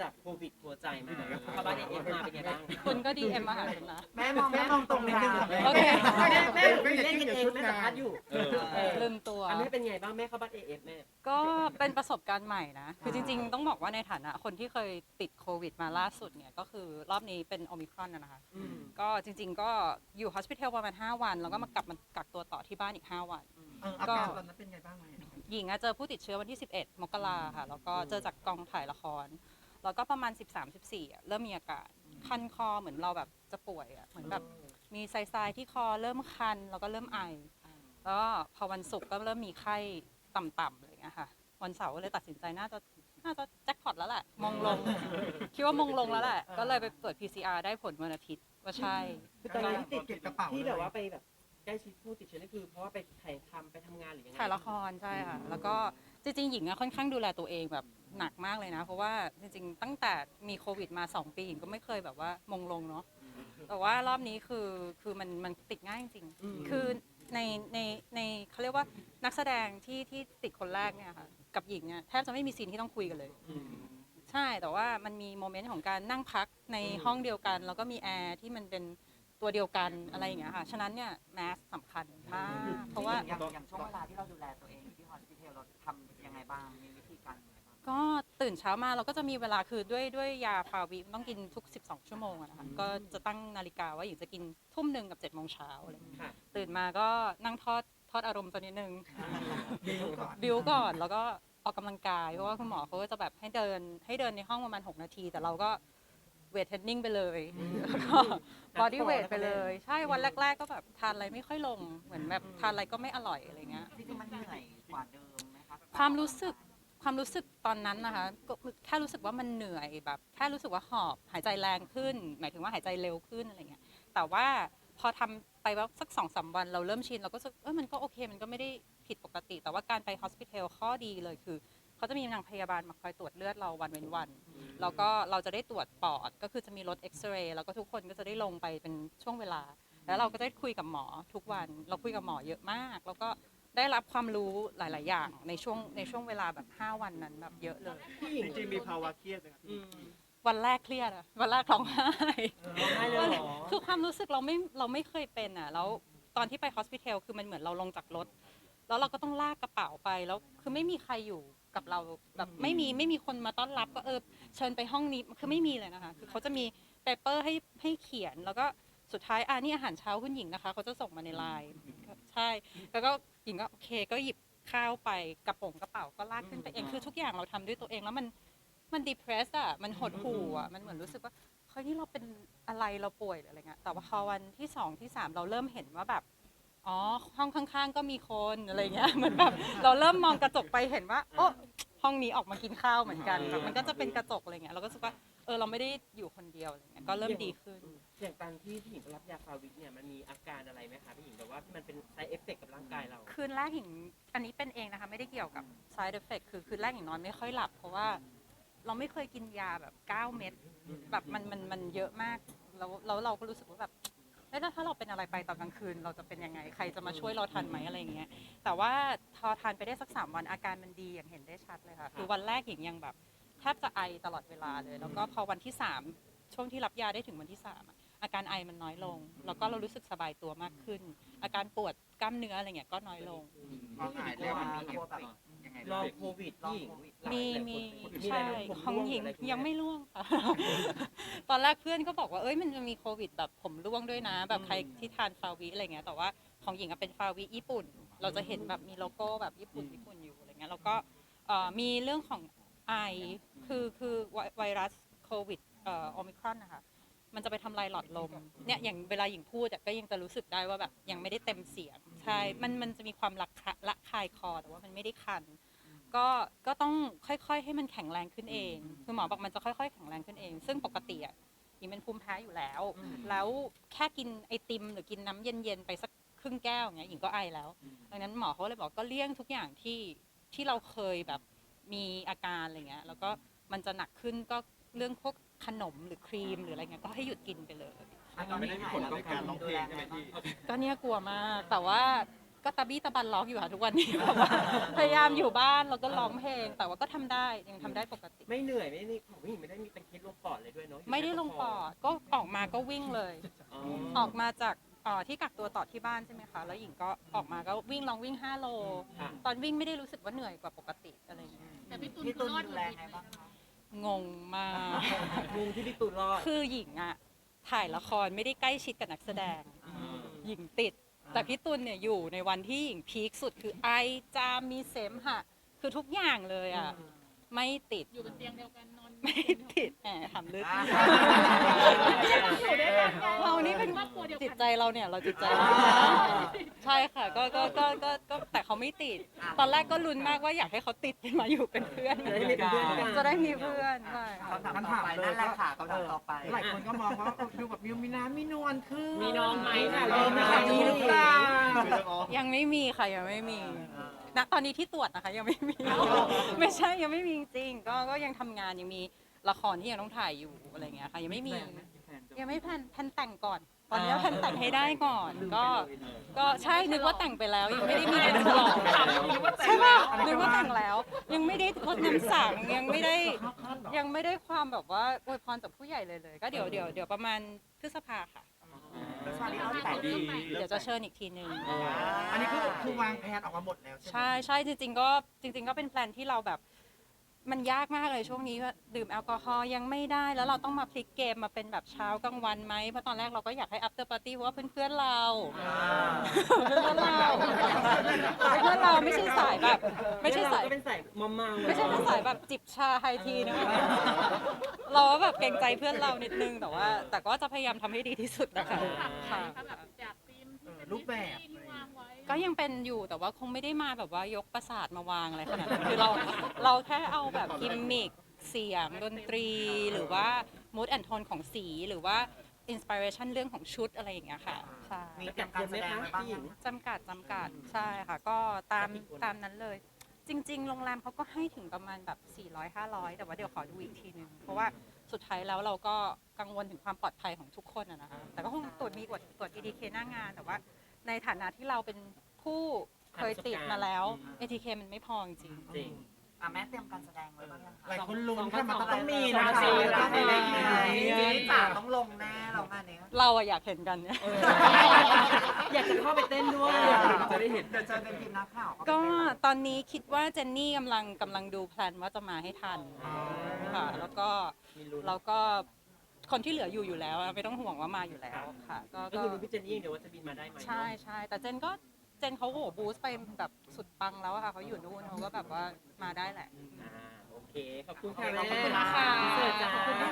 จากโควิดหัวใจมาเข้าบ้านเอฟมาเป็นไงบ้างคุณก็ดีเอ็มมาหาฉันนะ แม่มองแม่มองตรงนิดนึงโอเค แม่แม่แม่เล่นกันเองแม่สัมภาษณ์อยู่เออเออลืมตัว อันนี้เป็นไงบ้างแม่เข้าบ้านเอฟแม่ ก็เป็นประสบการณ์ใหม่นะ คือจริงๆ ต้องบอกว่าในฐานะคนที่เคยติดโควิดมาล่าสุดเนี่ยก็คือรอบนี้เป็นโอมิครอนนะนะคะ อืม ก็จริงๆ ก็อยู่ฮอสพิทอลประมาณ 5 วัน แล้วก็มากลับมากักตัวต่อที่บ้านอีก 5 วัน เอออาการตอนนั้นเป็นไงบ้างไหมหญิงอะเจอผู้ติดเชื้อวันที่ 11 มกราค่ะ แล้วก็เจอจากกองถ่ายละคร แล้วก็ประมาณ 13-14อะเริ่มมีอาการคันคอเหมือนเราแบบจะป่วยอะเหมือนแบบมีไซๆที่คอเริ่มคันแล้วก็เริ่มไอแล้วก็พอวันศุกร์ก็เริ่มมีไข้ต่ำๆอะไรอย่างเงี้ยค่ะ วันเสาร์ก็เลยตัดสินใจน่าจะน่าจะแจ็คพอตแล้วแหละมงลง คิดว่ามงลงแล้วแหละ ก็เลยไปตรวจ PCR ได้ผลวันอาทิตย์ว่าใช่ คือตอนนี้ที่ติดเก็บกระเป๋าที่แบบว่าไปแบบใกล้ชิดผู้ติดเชื้อนี่คือเพราะว่าไปถ่ายทำไปทำงานหรือยังไงถ่ายละครใช่ค่ะ แล้วก็ จริงๆหญิงอะค่อนข้างดูแลตัวเองแบบหนักมากเลยนะ เพราะว่าจริงๆ ตั้งแต่มีโควิดมา 2 ปีหญิงก็ไม่เคยแบบว่ามงลงเนาะแต่ว่ารอบนี้คือคือมันมันติดง่ายจริงๆอืมคือในในในเขาเรียกว่านักแสดงที่ที่ติดคนแรกเนี่ยค่ะกับหญิงเนี่ยแทบจะไม่มีซีนที่ต้องคุยกันเลยอืมใช่แต่ว่ามันมีโมเมนต์ของการนั่งพักในอืมห้องเดียวกัน แล้วก็มีแอร์ที่มันเป็น ตัวเดียวกันอะไรอย่างเงี้ยค่ะ ฉะนั้นเนี่ยแมสสำคัญมาก เพราะว่า อย่างอย่างช่วงเวลาที่เราดูแลตัวเองอยู่ที่ฮอสพิทอลเราทำยังไงบ้าง มีวิธีการยังไงบ้างก็ตื่นเช้ามาเราก็จะมีเวลาคือด้วยด้วยยาฟาวิต้องกินทุก 12 ชั่วโมงอะนะคะก็จะตั้งนาฬิกาว่าอยู่จะกินทุ่มหนึ่งกับ7จ็ดโมงเช้าอะไรอย่างเงี้ยค่ะตื่นมาก็นั่งทอดทอดอารมณ์ตัวนิดนึง บิวก่อนบิวก่อนแล้วก็ออกกำลังกายเพราะว่าคุณหมอเขาก็จะแบบให้เดินให้เดินในห้องประมาณ 6 นาที แต่เราก็ เวทเทรนนิ่งไปเลยแล้วก็บอดี้เวทไปเลย ใช่วันแรก ๆ ก็แบบทานอะไรไม่ค่อยลงเหมือนแบบทานอะไรก็ไม่อร่อยอะไรเงี้ย จริงๆมันเหนื่อยกว่าเดิมไหมคะความรู้สึกความรู้สึกตอนนั้นนะคะก็แค่รู้สึกว่ามันเหนื่อยแบบแค่รู้สึกว่าหอบหายใจแรงขึ้น หมายถึงว่าหายใจเร็วขึ้นอะไรเงี้ยแต่ว่าพอทำไปว่าสักสองสามวันเราเริ่มชินเราก็รู้สึกเออมันก็โอเค มันก็ไม่ได้ผิดปกติ แต่ว่าการไปฮอสพิทอลข้อดีเลยคือ เขาจะมีนางพยาบาลมาคอยตรวจเลือดเราวันเว้นวัน แล้วก็เราจะได้ตรวจปอด ก็คือจะมีรถเอ็กซเรย์แล้วก็ทุกคนก็จะได้ลงไปเป็นช่วงเวลา แล้วเราก็ได้คุยกับหมอทุกวัน เราคุยกับหมอเยอะมาก แล้วก็ได้รับความรู้หลาย ๆ อย่างในช่วงในช่วงเวลาแบบ 5 วันนั้นแบบเยอะเลยพี่หญิงจริงๆมีภาวะเครียดไหมครับอืมวันแรกเครียดอะวันแรกร้องไห้ร้องไห้เลยเหรอ คือความรู้สึกเราไม่เราไม่เคยเป็นอะแล้วตอนที่ไปฮอสพิทอลคือมันเหมือนเราลงจากรถ แล้วเราก็ต้องลากกระเป๋าไปแล้วคือไม่มีใครอยู่ กับเราแบบไม่มีไม่มีคนมาต้อนรับก็เออเชิญไปห้องนี้คือไม่มีเลยนะคะ คือเขาจะมีเปเปอร์ให้ให้เขียนแล้วก็สุดท้ายอ่านี่อาหารเช้าคุณหญิงนะคะเขาจะส่งมาในไลน์ใช่ แล้วก็หญิงก็โอเคก็หยิบข้าวไปกระโปรงกระเป๋าก็ลากขึ้นไปเองคือทุกอย่างเราทำด้วยตัวเองแล้วมันมันดีเพรสอะมันหดหู่อะมันเหมือนรู้สึกว่าเฮ้ยนี่เราเป็นอะไรเราป่วยหรืออะไรเงี้ยแต่ว่าพอวันที่สองที่สามเราเริ่มเห็นว่าแบบ อ๋อห้องข้างๆ ก็มีคนอะไรเงี้ยเหมือนแบบเราเริ่มมองกระจกไปเห็นว่าโอ้ห้องนี้ออกมากินข้าวเหมือนกันแบบมันก็จะเป็นกระจกอะไรเงี้ยเราก็รู้สึกว่าเออเราไม่ได้อยู่คนเดียวอะไรเงี้ยก็เริ่มดีขึ้น อย่างการที่พี่หญิงไปรับยาฟาวิเนี่ยมันมีอาการอะไรไหมคะพี่หญิงแบบว่าที่มันเป็นไซเอฟเฟกกับร่างกายเรา คืนแรกหญิงอันนี้เป็นเองนะคะ ไม่ได้เกี่ยวกับ side effect คือคืนแรกหญิงนอนไม่ค่อยหลับ เพราะว่าเราไม่เคยกินยาแบบ 9 เม็ดแบบมันมันมันเยอะมากแล้วแล้วเราก็รู้สึกว่าแบบเอ้ย แล้วถ้าเราเป็นอะไรไปตอนกลางคืน เราจะเป็นยังไงใครจะมาช่วยเราทันไหมอะไรอย่างเงี้ยแต่ว่าพอทานไปได้สักสามวันอาการมันดีอย่างเห็นได้ชัดเลยค่ะคือวันแรกหญิงยังแบบแทบจะไอตลอดเวลาเลย แล้วก็พอวันที่สามช่วงที่รับยาได้ถึงวันที่สามอะอาการไอมันน้อยลง แล้วก็เรารู้สึกสบายตัวมากขึ้น อาการปวดกล้ามเนื้ออะไรเงี้ยก็น้อยลง พอหายแล้วมันมีเอฟเฟกต์ยังไง ลบ้าองงโควิดพี่หญิงมีมีมีอะไรใช่ไหมผมของหญิงร่วอะไรพวกยังไม่ร่วงค่ะ ตอนแรกเพื่อนก็บอกว่าเอ้ยมันจะมีโควิดแบบผมร่วงด้วยนะ แบบใครที่ทานฟาวิอะไรเงี้ยแต่ว่าของหญิงอะเป็นฟาวิญี่ปุ่น เราจะเห็นแบบมีโลโก้แบบญี่ปุ่นญี่ปุ่นอยู่อะไรเงี้ยแล้วก็เอ่อมีเรื่องของไอคือคือไวไวรัสโควิดเอ่อโอมิครอนนะคะมันจะไปทำลายหลอดลมเนี่ยอย่างเวลาหญิงพูดอะก็ยังจะรู้สึกได้ว่าแบบยังไม่ได้เต็มเสียง ใช่ มันมันจะมีความระคะละคายคอแต่ว่ามันไม่ได้คัน ก็ก็ต้องค่อยๆ ให้มันแข็งแรงขึ้นเองคือหมอบอกมันจะค่อยๆ แข็งแรงขึ้นเอง ซึ่งปกติอะหญิงเป็นภูมิแพ้อยู่แล้ว แล้วแค่กินไอติม หรือกินน้ำเย็นๆไปสักครึ่งแก้วอย่างเงี้ยหญิงก็ไอแล้วดังนั้นหมอเขาเลยบอกก็เลี่ยงทุกอย่างที่ที่เราเคยแบบมีอาการอะไรเงี้ยแล้วก็มันจะหนักขึ้นก็เรื่องพวกขนมหรือครีมหรืออะไรเงี้ยก็ให้หยุดกินไปเลย ไม่ได้มีผลต่อการร้องเพลงใช่ไหมพี่ ก็เนี่ยกลัวมากแต่ว่า ก็ตะบี้ตะบันร้องอยู่ค่ะทุกวันนี้แบบว่าพยายามอยู่บ้านแล้วก็ร้องเพลง แต่ว่าก็ทำได้ยังทำได้ปกติ ไม่เหนื่อยไม่นี่ของพี่หญิงไม่ได้มีเป็นเคสลงปอดเลยด้วยเนาะไม่ได้ลงปอดก็ออกมาก็วิ่งเลย อ๋อออกมาจากเอ่อที่กักตัวต่อที่บ้านใช่ไหมคะ แล้วหญิงก็ออกมาก็วิ่งลองวิ่ง 5 โล ค่ะตอนวิ่งไม่ได้รู้สึกว่าเหนื่อยกว่าปกติอะไรอย่างเงี้ยแต่พี่ตุลพี่คืตุอลรอดดูหมแลดไงบ้างคะงงมาก มุมที่พี่ตูนรอดคือหญิงอะถ่ายละครไม่ได้ใกล้ชิดกับนักแสดงมหญิงติด แต่พี่ตุลเนี่ยอยู่ในวันที่หญิงพีคสุดคือไอจามมีเสมหะ คือทุกอย่างเลยอะ ไม่ติดอยู่บนเตียงเดียวกันนอนไม่ติดแหมทำลึกอ่าเรานี่เป็นครอบครัวเดียวจิตกันใจเราเนี่ยเราจิตใจเราใช่ค่ะก็ก็ก็ก็ก็แต่เขาไม่ติด ตอนแรกก็ลุ้นมากว่าอยากให้เขาติดมาอยู่เป็นเพื่อนจะได้มีเป็นเพื่อนกัน จะได้มีเพื่อนใช่ค่ะ คำถามต่อไปนั่นแหละค่ะคำถามต่อไป หลายคนก็มองว่าเออดูแบบมิวมีน้ำมีนวลขึ้นมีน้องไหมค่ะ เออมีข่าวดีหรือเปล่า ยังไม่มีค่ะยังไม่มี ณตอนนี้ที่ตรวจนะคะยังไม่มี ไม่ใช่ยังไม่มีจริงๆก็ก็ยังทำงานยังมีละครที่ยังต้องถ่ายอยู่อะไรเงี้ยค่ะ ยังไม่มี ยังไม่แพลนแพลนแต่งก่อน ตอนนี้แพลนแต่งให้ได้ก่อน ก็ ก็ใช่นึกว่าแต่งไปแล้ว ยังไม่ได้มีเป็นฉลองใช่ป่ะนึกว่าแต่งแล้ว ยังไม่ได้รดน้ำสังยังไม่ได้ ยังไม่ได้ความแบบว่าอวยพรจากผู้ใหญ่เลยเลย ก็เดี๋ยวเดี๋ยวเดี๋ยวประมาณพฤษภาค่ะแล้ วชาลีเขาแต่งดีเดี๋ยวจะเชิญอีกทีนึง อันนี้คือคือวางแผนออกมาหมดแล้วใช่ไหม ใช่ใช่จริง ๆ ก็จริง ๆ ก็เป็นแพลนที่เราแบบมันยากมากเลยช่วงนี้ว่าดื่มแอลกอฮอล์ยังไม่ได้ แล้วเราต้องมาพลิกเกมมาเป็นแบบเช้ากลางวันไหมเพราะตอนแรกเราก็อยากให้ after party เพราะว่าเพื่อนๆเรา เพื่อนๆเราเพื่อนๆเราไม่ใช่สายแบบ ไม่ใช่สาย ก็เป็นสายมอมเมาไม่ใช่เป็นสายแบบจิบชาไฮทีนะ เราก็แบบเกรงใจเพื่อนเรานิดนึงแต่ว่า แต่ก็จะพยายามทำให้ดีที่สุดนะคะค่ะค่ะแบบจากทีมที่เป็นรูปแบบ ที่วางไว้ก็ยังเป็นอยู่แต่ว่าคงไม่ได้มาแบบว่ายกประสาทมาวางอะไรขนาดนั้นคือเราเราแค่เอาแบบกิมมิคเสียงดนตรี หรือว่า mood and tone ของสีหรือว่า inspiration เรื่องของชุดอะไรอย่างเงี้ยค่ะใช่มีเตรียมการแสดงไว้บ้างยังจำกัดจำกัดใช่ค่ะ ก็ตามตามนั้นเลย จริง ๆ โรงแรมเขาก็ให้ถึงประมาณแบบ 400 500 แต่ว่าเดี๋ยวขอดูอีกทีนึง เพราะว่าสุดท้ายแล้วเราก็กังวลถึงความปลอดภัยของทุกคนอะนะคะ แต่ก็คงตรวจมีตรวจตรวจ ATK หน้างาน แต่ว่าในฐานะที่เราเป็นผู้เคยติดมาแล้ว ATK มันไม่พอจริงจริง อะแม่เตรียมการแสดงไว้บ้างยังคะหลายคนลุ้นค่ะมันก็ต้องมีนะนะคะต้องมีแล้ไงวจีจ๋าต้องลงแน่เรางานนี้เราอะอยากเห็นกันเนี่ย อยากจะเข้าไปเต้นด้วยจะได้เห็นเดี๋ยวเจอในทีมนักข่าวเขาก็เป็นไงบ้างตอนนี้คิดว่าเจนนี่กำลังกำลังดูแพลนว่าจะมาให้ทันค่ะแล้วก็มีลุ้นแล้วก็คนที่เหลืออยู่อยู่แล้วอะไม่ต้องห่วงว่ามาอยู่แล้วค่ะ ก็ก็ก็คือรู้พี่เจนนี่อย่างเดียวว่าจะบินมาได้ไหมใช่ใช่แต่เจนก็ เจนเขาโหบูสต์ไปแบบสุดปังแล้วอะค่ะเขาอยู่นู่นเขาก็แบบว่ามาได้แหละ อ่าโอเค ขอบคุณค่ะขอบคุณแม่นะคะเสิร์ฟจ้า